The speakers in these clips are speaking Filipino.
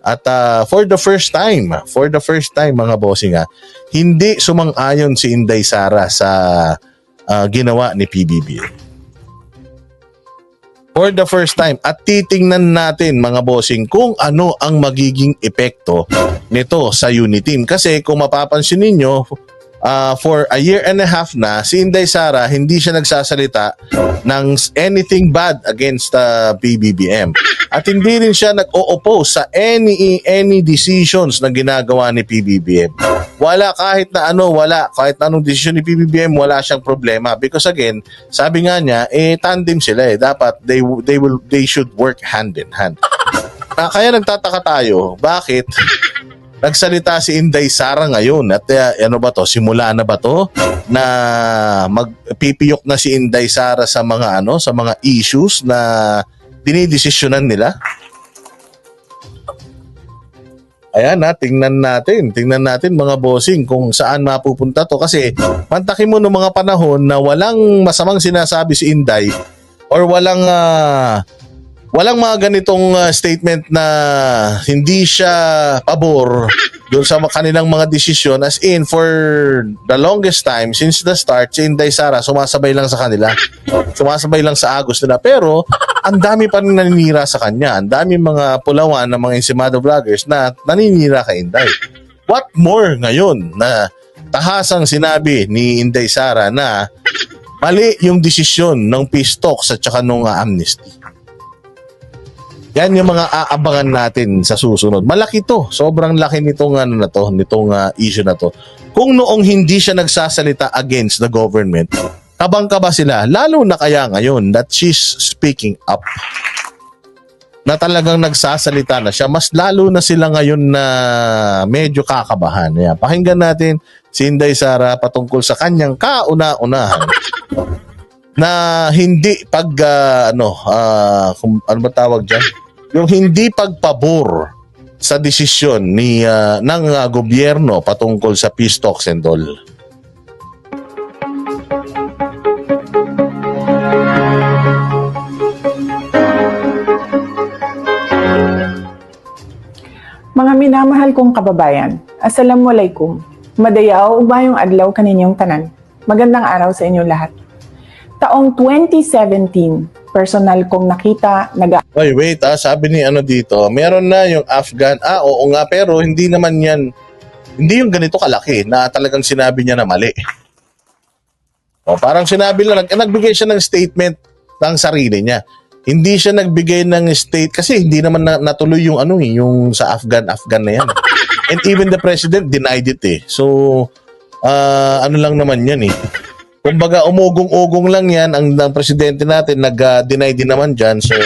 At ah, for the first time, for the first time mga bossing ah, hindi sumang-ayon si Inday Sara sa ah, ginawa ni PBBM. For the first time at titingnan natin mga bossing kung ano ang magiging epekto nito sa Uniteam. Kasi kung mapapansin ninyo, ah, for a year and a half na, si Inday Sara hindi siya nagsasalita ng anything bad against the PBBM. At hindi rin siya nag-o-oppose sa any any decisions na ginagawa ni PBBM. Wala kahit na ano, wala kahit na anong decision ni PBBM, wala siyang problema because again, sabi nga niya, eh tandem sila eh. Dapat they they will they should work hand in hand. Ah, kaya nagtataka tayo, bakit nagsalita si Inday Sara ngayon at eh, ano ba to simula na ba to na magpipiyok na si Inday Sara sa mga ano sa mga issues na dinidesisyonan nila Ayan na, tingnan natin. Tingnan natin mga bossing kung saan mapupunta to. Kasi mantakin mo ng mga panahon na walang masamang sinasabi si Inday or walang ah, walang mga ganitong ah, statement na hindi siya pabor doon sa kanilang mga desisyon. As in for the longest time since the start si Inday Sara sumasabay lang sa kanila. Sumasabay lang sa agos nila. Pero ang dami pa rin naninira sa kanya. Ang dami mga pulawan ng mga insimado vloggers na naninira kay Inday. What more ngayon na tahasang sinabi ni Inday Sara na mali yung desisyon ng peace talks at saka nung ah, amnesty yan yung mga aabangan natin sa susunod. Malaki to. Sobrang laki nitong ano na to, nitong ah, issue na to. Kung noong hindi siya nagsasalita against the government, kabang ba sila? Lalo na kaya ngayon that she's speaking up. Na talagang nagsasalita na siya, mas lalo na sila ngayon na medyo kakabahan. Ayan, pakinggan natin si Inday Sara patungkol sa kanyang kauna-unahan na hindi pag ah, ano kung, ano ba tawag diyan yung hindi pagpabor sa desisyon ni ah, ng ah, gobyerno patungkol sa peace talks and all. Mga minamahal kong kababayan, Assalamualaikum. Madayaw umayong adlaw kaninyong tanan. Magandang araw sa inyong lahat. Taong 2017, personal kong nakita, nag Wait, wait, ah, sabi ni ano dito, meron na yung Afghan. Ah, oo nga, pero hindi naman yan, hindi yung ganito kalaki na talagang sinabi niya na mali. O, parang sinabi lang, nag- nagbigay siya ng statement ng sarili niya. Hindi siya nagbigay ng state kasi hindi naman na, natuloy yung ano eh, yung sa Afghan, Afghan na yan. And even the president denied it eh. So, ah, ano lang naman yan eh. Kumbaga, umugong-ugong lang yan ang, ang presidente natin nag-deny din naman dyan. So,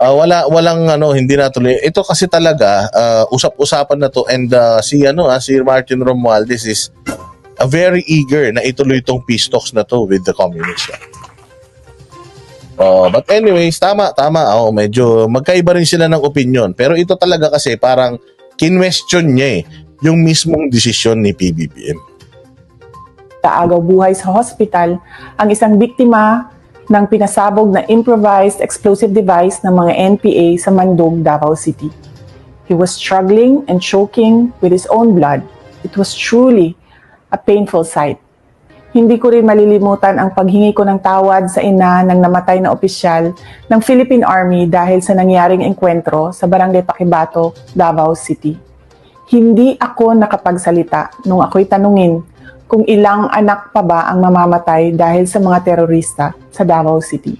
ah, wala walang ano hindi natuloy. Ito kasi talaga ah, usap-usapan na to and ah, si ano ah, si Martin Romualdez is a very eager na ituloy itong peace talks na to with the communists. Oh, but anyways, tama, tama. Oh, medyo magkaiba rin sila ng opinion. Pero ito talaga kasi parang kinwestiyon niya eh, yung mismong desisyon ni PBBM. Kaagaw buhay sa hospital ang isang biktima ng pinasabog na improvised explosive device ng mga NPA sa Mandog, Davao City. He was struggling and choking with his own blood. It was truly a painful sight. Hindi ko rin malilimutan ang paghingi ko ng tawad sa ina ng namatay na opisyal ng Philippine Army dahil sa nangyaring engkwentro sa Barangay Pakibato, Davao City. Hindi ako nakapagsalita nung ako'y tanungin kung ilang anak pa ba ang mamamatay dahil sa mga terorista sa Davao City.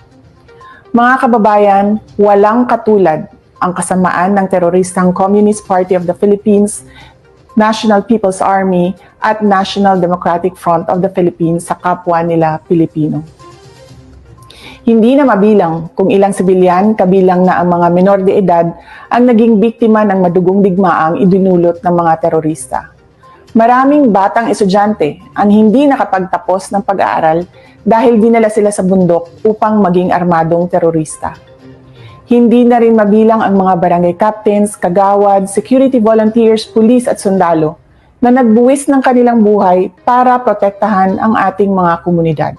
Mga kababayan, walang katulad ang kasamaan ng teroristang Communist Party of the Philippines, National People's Army at National Democratic Front of the Philippines sa kapwa nila Pilipino. Hindi na mabilang kung ilang sibilyan kabilang na ang mga menor de edad ang naging biktima ng madugong digmaang idinulot ng mga terorista. Maraming batang estudyante ang hindi nakapagtapos ng pag-aaral dahil dinala sila sa bundok upang maging armadong terorista. Hindi na rin mabilang ang mga barangay captains, kagawad, security volunteers, pulis at sundalo na nagbuwis ng kanilang buhay para protektahan ang ating mga komunidad.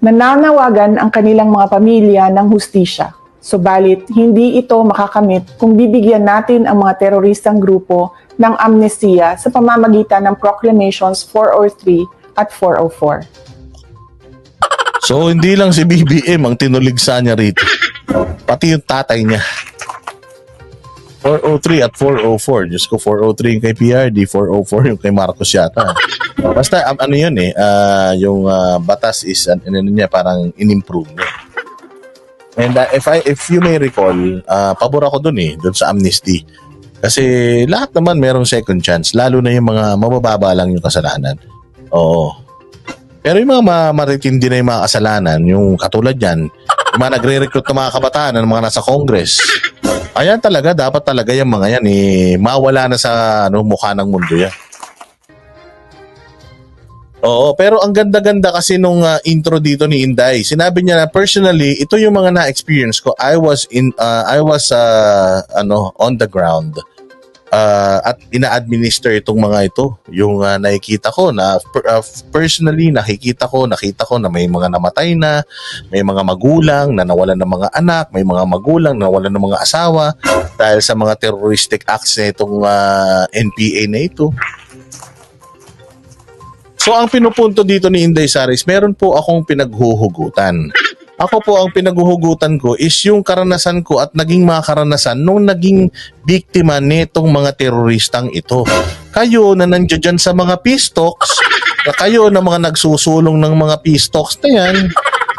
Nananawagan ang kanilang mga pamilya ng hustisya Subalit, hindi ito makakamit kung bibigyan natin ang mga teroristang grupo ng amnestiya sa pamamagitan ng Proclamations 403 at 404. So hindi lang si BBM ang tinuligsa niya rito. Pati yung tatay niya. 403 at 404. Diyos ko, 403 yung kay PRD, 404 yung kay Marcos yata. Basta um, ano yun eh, ah, yung ah, batas is, an- ano niya, parang in-improve niya. And ah, if I if you may recall, ah, pabor ako dun eh, dun sa amnesty. Kasi lahat naman merong second chance, lalo na yung mga mabababa lang yung kasalanan. Oo. Pero yung mga ma- maritindi na yung mga kasalanan, yung katulad yan, yung mga nagre-recruit ng mga kabataan ng mga nasa Congress, ayan talaga, dapat talaga yung mga yan, eh, mawala na sa ano, mukha ng mundo yan. Oo, pero ang ganda-ganda kasi nung ah, intro dito ni Inday. Sinabi niya na personally, ito yung mga na-experience ko. I was in uh, I was uh, ano on the ground. Uh, at ina-administer itong mga ito. Yung uh, nakikita ko na per- uh, personally nakikita ko, nakita ko na may mga namatay na, may mga magulang na nawalan ng mga anak, may mga magulang na nawalan ng mga asawa dahil sa mga terroristic acts na itong uh, NPA na ito. So ang pinupunto dito ni Inday Saris, meron po akong pinaghuhugutan. Ako po ang pinaghuhugutan ko is yung karanasan ko at naging mga karanasan nung naging biktima nitong mga teroristang ito. Kayo na nandiyan dyan sa mga pistocks, na kayo na mga nagsusulong ng mga pistocks na yan,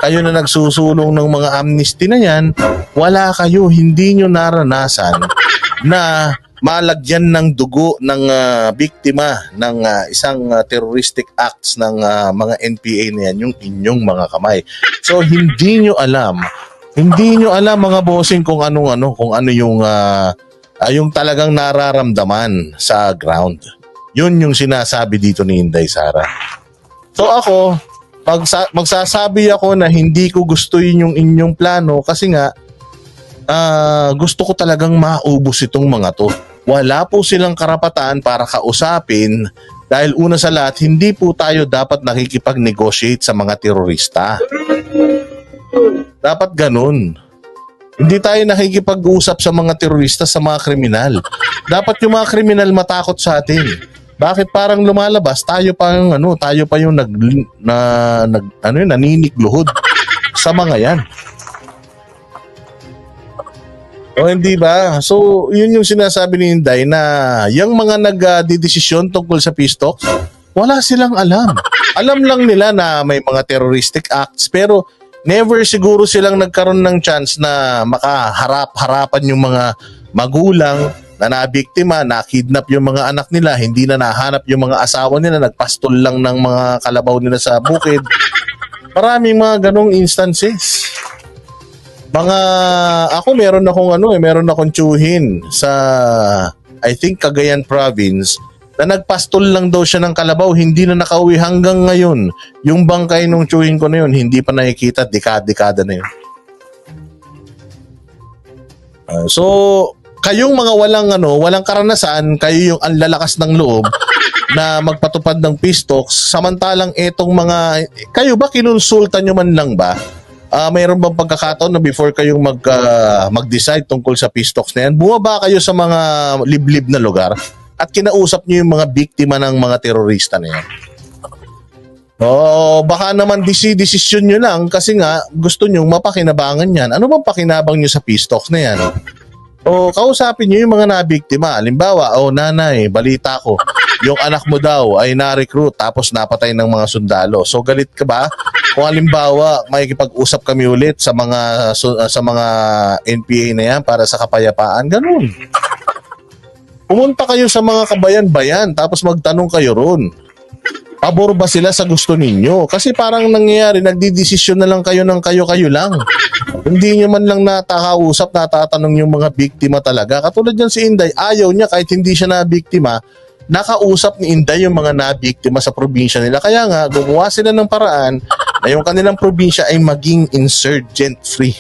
kayo na nagsusulong ng mga amnesty na yan, wala kayo, hindi nyo naranasan na malagyan ng dugo ng ah, biktima ng ah, isang ah, terroristic acts ng ah, mga NPA na yan, yung inyong mga kamay. So hindi nyo alam, hindi nyo alam mga bossing kung anong ano, kung ano yung ah, ah, yung talagang nararamdaman sa ground. Yun yung sinasabi dito ni Inday Sara. So ako, magsa- magsasabi ako na hindi ko gusto yun yung inyong plano kasi nga ah, gusto ko talagang maubos itong mga to. Wala po silang karapatan para kausapin dahil una sa lahat, hindi po tayo dapat nakikipag-negotiate sa mga terorista. Dapat ganun. Hindi tayo nakikipag-usap sa mga terorista, sa mga kriminal. Dapat yung mga kriminal matakot sa atin. Bakit parang lumalabas tayo pa yung ano, tayo pa yung nag na nag ano yun, naninikluhod sa mga yan. O hindi ba? So, yun yung sinasabi ni Inday na yung mga nagdidesisyon tungkol sa Pistox, wala silang alam. Alam lang nila na may mga terroristic acts pero never siguro silang nagkaroon ng chance na makaharap-harapan yung mga magulang na nabiktima, nakidnap yung mga anak nila, hindi na nahanap yung mga asawa nila, nagpastol lang ng mga kalabaw nila sa bukid. Maraming mga ganong instances mga ako meron akong ano eh meron akong tsuhin sa I think Cagayan province na nagpastol lang daw siya ng kalabaw. Hindi na nakauwi hanggang ngayon. Yung bangkay nung tsuhin ko na yun hindi pa nakikita. Dekada-dekada na yun. Ah, so kayong mga walang ano walang karanasan kayo yung ang lalakas ng loob na magpatupad ng pistoks samantalang etong mga kayo ba kinonsulta nyo man lang ba Ah, mayroon bang pagkakataon na before kayong mag ah, mag-decide tungkol sa pistoks na yan, bumaba kayo sa mga liblib na lugar at kinausap niyo yung mga biktima ng mga terorista na yan? Oo, baka naman disi desisyon nyo lang kasi nga gusto nyo mapakinabangan yan. Ano bang pakinabang nyo sa pistoks na yan? O kausapin nyo yung mga nabiktima. Halimbawa, oh nanay, balita ko, yung anak mo daw ay na-recruit tapos napatay ng mga sundalo. So galit ka ba? Kung halimbawa, makikipag-usap kami ulit sa mga su- sa mga NPA na yan para sa kapayapaan, ganun. Pumunta kayo sa mga kabayan-bayan tapos magtanong kayo ron. Pabor ba sila sa gusto ninyo? Kasi parang nangyayari, nagdidesisyon na lang kayo ng kayo-kayo lang. Hindi nyo man lang natakausap, natatanong yung mga biktima talaga. Katulad yan si Inday, ayaw niya kahit hindi siya na biktima, nakausap ni Inday yung mga nabiktima sa probinsya nila. Kaya nga, gumawa sila ng paraan na yung kanilang probinsya ay maging insurgent-free.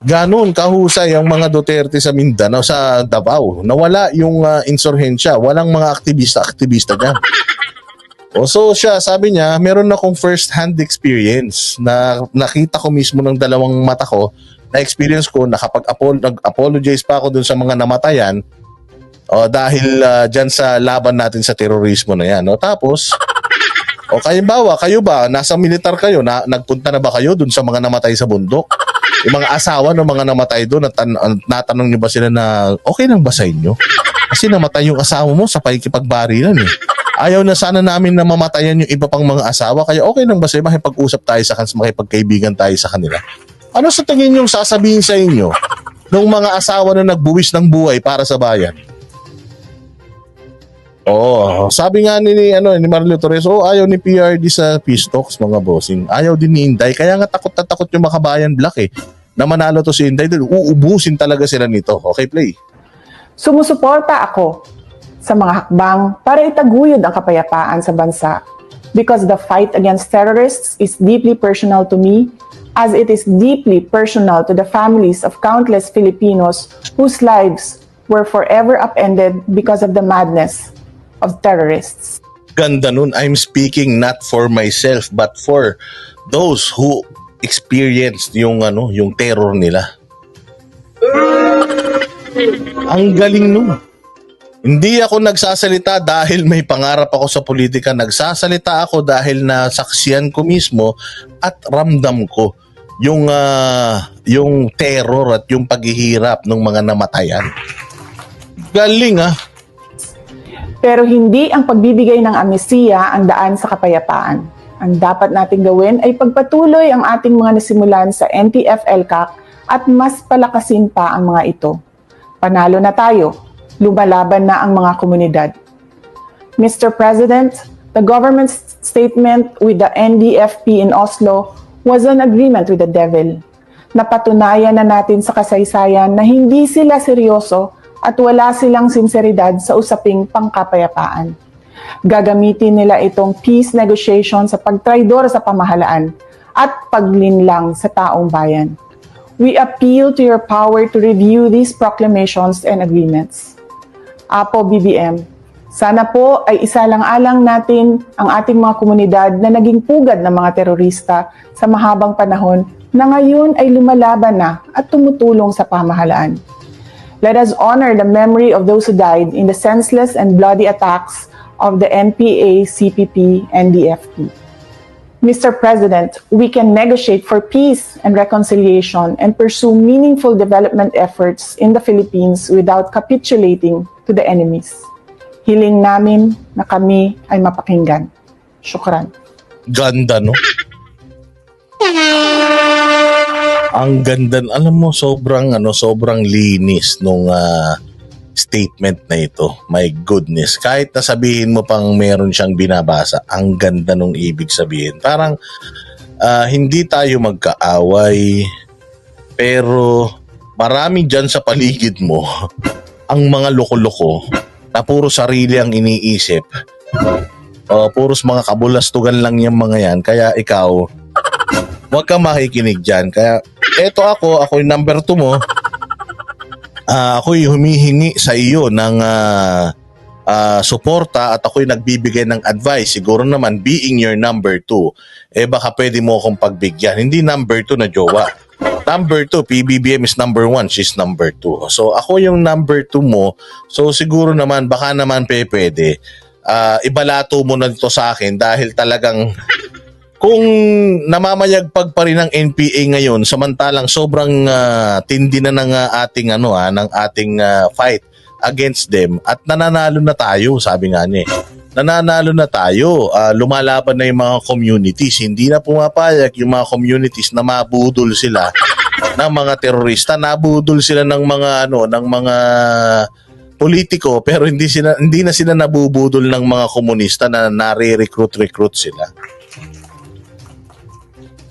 Ganon kahusay ang mga Duterte sa Mindanao, sa Davao. Nawala yung uh, insurhensya. Walang mga aktivista-aktivista dyan. O so siya, sabi niya, meron akong first-hand experience na nakita ko mismo ng dalawang mata ko na experience ko nakapag nag-apologize pa ako dun sa mga namatayan o dahil ah, dyan sa laban natin sa terorismo na yan. O tapos, o kayo bawa, kayo ba, nasa militar kayo, na, nagpunta na ba kayo dun sa mga namatay sa bundok? Yung mga asawa ng mga namatay doon, natan- natanong niyo ba sila na okay lang ba sa inyo? Kasi namatay yung asawa mo sa pakikipagbarilan eh. Ayaw na sana namin na mamatayan yung iba pang mga asawa, kaya okay lang ba sa'yo makipag-usap tayo sa kanila, makipagkaibigan tayo sa kanila? Ano sa tingin yung sasabihin sa inyo ng mga asawa na nagbuwis ng buhay para sa bayan? Oo, sabi nga ni, ni ano ni Marlo Torres, oh, ayaw ni PRD sa peace talks mga bossing. Ayaw din ni Inday, kaya nga takot na takot yung makabayan black eh. Na manalo to si Inday, uubusin talaga sila nito. Okay, play. Sumusuporta ako sa mga hakbang para itaguyod ang kapayapaan sa bansa because the fight against terrorists is deeply personal to me as it is deeply personal to the families of countless Filipinos whose lives were forever upended because of the madness of terrorists. Ganda nun, I'm speaking not for myself but for those who experienced yung ano, yung terror nila. Ang galing nun. Hindi ako nagsasalita dahil may pangarap ako sa politika. Nagsasalita ako dahil nasaksiyan ko mismo at ramdam ko yung ah, yung terror at yung paghihirap ng mga namatayan. Galing ah. Pero hindi ang pagbibigay ng amnesiya ang daan sa kapayapaan. Ang dapat nating gawin ay pagpatuloy ang ating mga nasimulan sa NTF-ELCAC at mas palakasin pa ang mga ito. Panalo na tayo. Lumalaban na ang mga komunidad. Mr. President, the government's statement with the NDFP in Oslo was an agreement with the devil. Napatunayan na natin sa kasaysayan na hindi sila seryoso at wala silang sinseridad sa usaping pangkapayapaan. Gagamitin nila itong peace negotiation sa pagtraidor sa pamahalaan at paglinlang sa taong bayan. We appeal to your power to review these proclamations and agreements. Apo BBM, sana po ay isalang-alang natin ang ating mga komunidad na naging pugad ng mga terorista sa mahabang panahon na ngayon ay lumalaban na at tumutulong sa pamahalaan. Let us honor the memory of those who died in the senseless and bloody attacks of the NPA, CPP, and DFP. Mr. President, we can negotiate for peace and reconciliation and pursue meaningful development efforts in the Philippines without capitulating to the enemies. Hiling namin na kami ay mapakinggan. Shukran. Ganda, no? Ang ganda, alam mo, sobrang, ano, sobrang linis nung ah, statement na ito. My goodness. Kahit na sabihin mo pang meron siyang binabasa, ang ganda nung ibig sabihin. Parang, ah, hindi tayo magkaaway, pero marami dyan sa paligid mo ang mga loko-loko na puro sarili ang iniisip. O, puros mga kabulastugan lang yung mga yan. Kaya ikaw, huwag kang makikinig dyan. Kaya, eto ako, ako yung number two mo. Ah, ako'y humihingi sa iyo ng ah, ah, suporta at ako'y nagbibigay ng advice. Siguro naman, being your number two, eh baka pwede mo akong pagbigyan. Hindi number two na jowa. Number two, PBBM is number one, she's number two. So ako yung number two mo, so siguro naman, baka naman pe pwede. Ah, ibalato mo na dito sa akin dahil talagang kung namamayagpag pa rin ng NPA ngayon samantalang sobrang ah, tindi na ng ah, ating ano ah, ng ating ah, fight against them at nananalo na tayo sabi nga niya eh. nananalo na tayo. Ah, lumalaban na yung mga communities. Hindi na pumapayag yung mga communities na mabudol sila ng mga terorista. Nabudol sila ng mga ano ng mga politiko pero hindi sila hindi na sila nabubudol ng mga komunista na nare-recruit recruit sila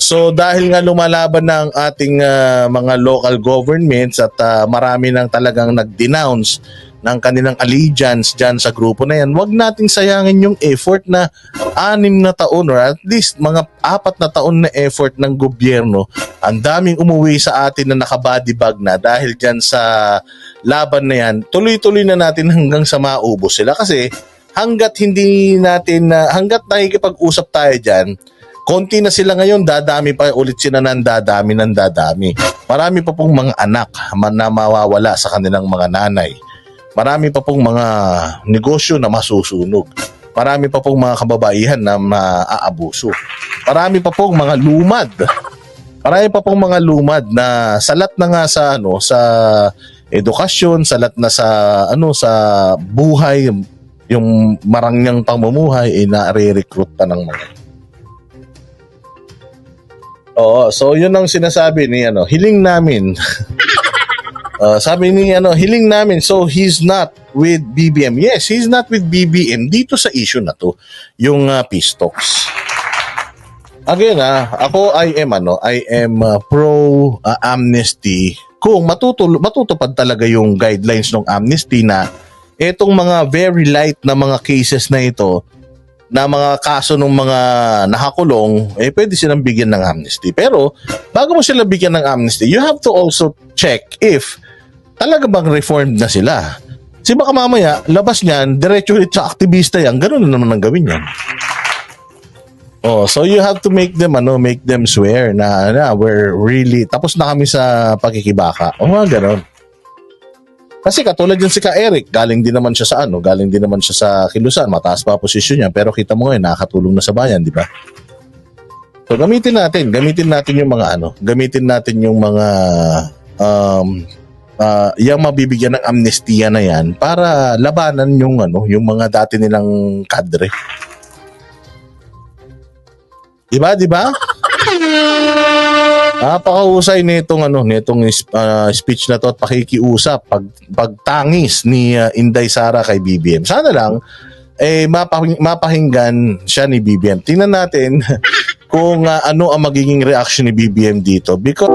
So dahil nga lumalaban ang ating ah, mga local governments at ah, marami nang talagang nag-denounce ng kanilang allegiance dyan sa grupo na yan, wag nating sayangin yung effort na anim na taon or at least mga apat na taon na effort ng gobyerno. Ang daming umuwi sa atin na nakabody bag na dahil dyan sa laban na yan, tuloy-tuloy na natin hanggang sa maubos sila kasi hanggat hindi natin, na hanggat nakikipag-usap tayo dyan, konti na sila ngayon, dadami pa ulit sila ng dadami ng dadami. Marami pa pong mga anak na mawawala sa kanilang mga nanay. Marami pa pong mga negosyo na masusunog. Marami pa pong mga kababaihan na maaabuso. Marami pa pong mga lumad. Marami pa pong mga lumad na salat na nga sa ano sa edukasyon, salat na sa ano sa buhay, yung marangyang pamumuhay ay nare-recruit pa ng mga Oo, so yun ang sinasabi ni ano, hiling namin. Uh, sabi ni ano, hiling namin, so he's not with BBM. Yes, he's not with BBM dito sa issue na to, yung uh, peace. Again, ah, ako I am ano, I am uh, pro uh, amnesty kung matutul matutupad talaga yung guidelines ng amnesty na etong mga very light na mga cases na ito na mga kaso ng mga nakakulong, eh pwede silang bigyan ng amnesty. Pero bago mo sila bigyan ng amnesty, you have to also check if talaga bang reformed na sila. Kasi baka mamaya, labas niyan, diretso ulit sa aktivista yan, ganun na naman ang gawin yan. Oh, so you have to make them ano, make them swear na, na we're really tapos na kami sa pagkikibaka. O mga ganon. Kasi katulad yun si Ka Eric, galing din naman siya sa ano, galing din naman siya sa Kilusan, mataas pa posisyon niya, pero kita mo ngayon nakakatulong na sa bayan, di ba? So gamitin natin, gamitin natin yung mga ano, gamitin natin yung mga um ah, yung mabibigyan ng amnestiya na yan para labanan yung ano, yung mga dati nilang kadre. Diba, diba? Napakahusay nitong ano, nitong ah, speech na to at pakikiusap pag pagtangis ni ah, Inday Sara kay BBM. Sana lang eh mapahing, mapahinggan siya ni BBM. Tingnan natin kung ah, ano ang magiging reaction ni BBM dito because